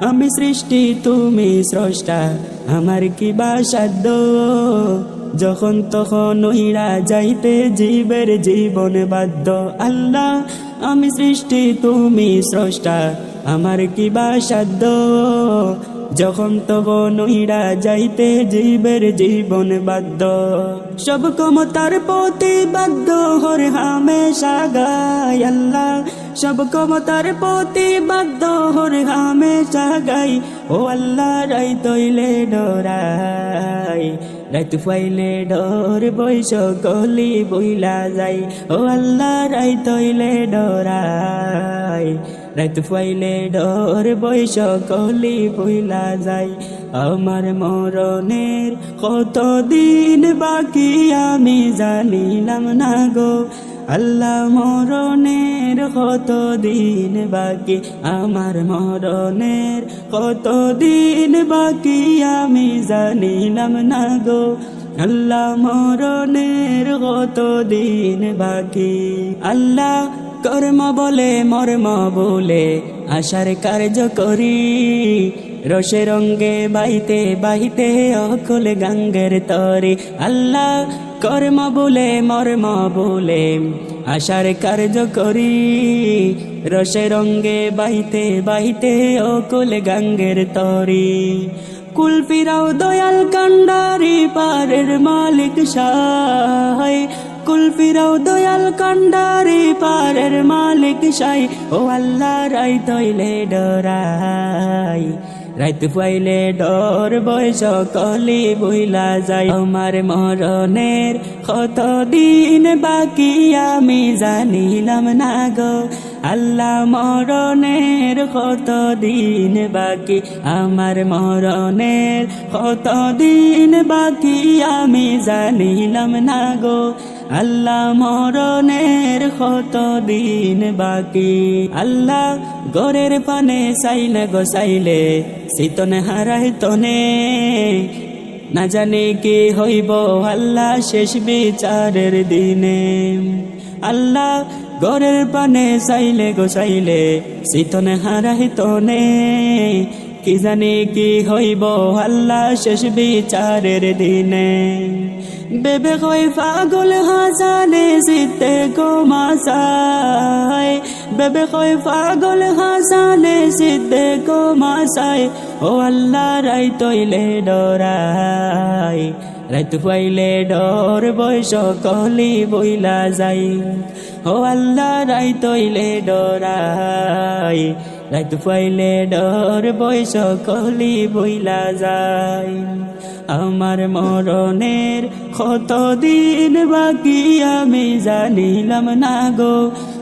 আমি সৃষ্টি, তুমি স্রষ্টা। আমার কি বা সাধ্য? যখন তখন ওইরা যাইতে জীবের জীবন বাধ্য। আল্লাহ, আমি সৃষ্টি, তুমি স্রষ্টা। আমার কি বা সাধ্য? যখন তখন ওইরা যাইতে জীবের জীবন বাধ্য। সব ক্ষমতার প্রতি বাধ্য হরে হামেশা গাই আল্লাহ। সব ক্ষমতার প্রতি বাধ্য হরে হামেশা গাই ও আল্লাহ রাই তৈলে ডরাই। রাত ফাইলে ডর, বৈশ গলি বইলা যাই। ও আল্লাহ রাই তৈলে ডরাই। রাত ফাইলে ডর, বৈশ গলি বইলা যাই। আমার মরণের কত দিন বাকি আমি জানিলাম না গো। আল্লাহ মরণের কত দিন বাকি? আমার মরণের কত দিন বাকি? আমি জানিলাম না গো। আল্লাহ মরণের কত দিন বাকি? আল্লাহ কর্ম বলে, মর্ম বলে, আশার কার্য করি। রসে রঙ্গে বাইতে বাইতে অকল গাঙ্গের তরে। আল্লাহ কর্ম বলে, মর্ম বলে, আশার কার্য করি। রসে রঙ্গে বাইতে বাইতে অকল গাঙ্গের তরি। কুল ফিরাও দয়াল কান্ডারি পারের মালিক সাহায় কুল ফিরাও দয়াল কান্ডারি পারের মালিক সাই। ও আল্লাহ রাই তৈলে ডরাই। রাইত পাইলে ডর বয়স কলি বইলা যায়। আমার মরণের কত দিন বাকি আমি জানিলাম না গো। আল্লাহ মরণের কত দিন বাকি, আমার মরণের কত দিন বাকি আমি জানিলাম না গো। আল্লাহ মরণের কত দিন বাকি, আল্লাহ গরের পানে চাইলে গো চাইলে শীতনে হারাই তনে। না জানি কি হইব আল্লাহ শেষ বিচারের দিনে। আল্লাহ গরের পানে চাইলে গো চাইলে শীতনে হারাই তনে। কি জানি কি হইব আল্লাহ শেষ বিচারের দিনে। বেবে কই পাগল হাসানে জিতে গো মাসাই বেবে কই পাগল হাসানে জিতে গো মাসাই ও আল্লাহ রাই তৈলে ডরাই। রাত পাইলে ডর বয়স কলি বইলা যাই। ও আল্লাহ রাই তৈলে ডরাই। রাত পাইলে ডর বয়স কলি বইলা যায় আমার মরণের কত দিন বাকি আমি জানিলাম না গো।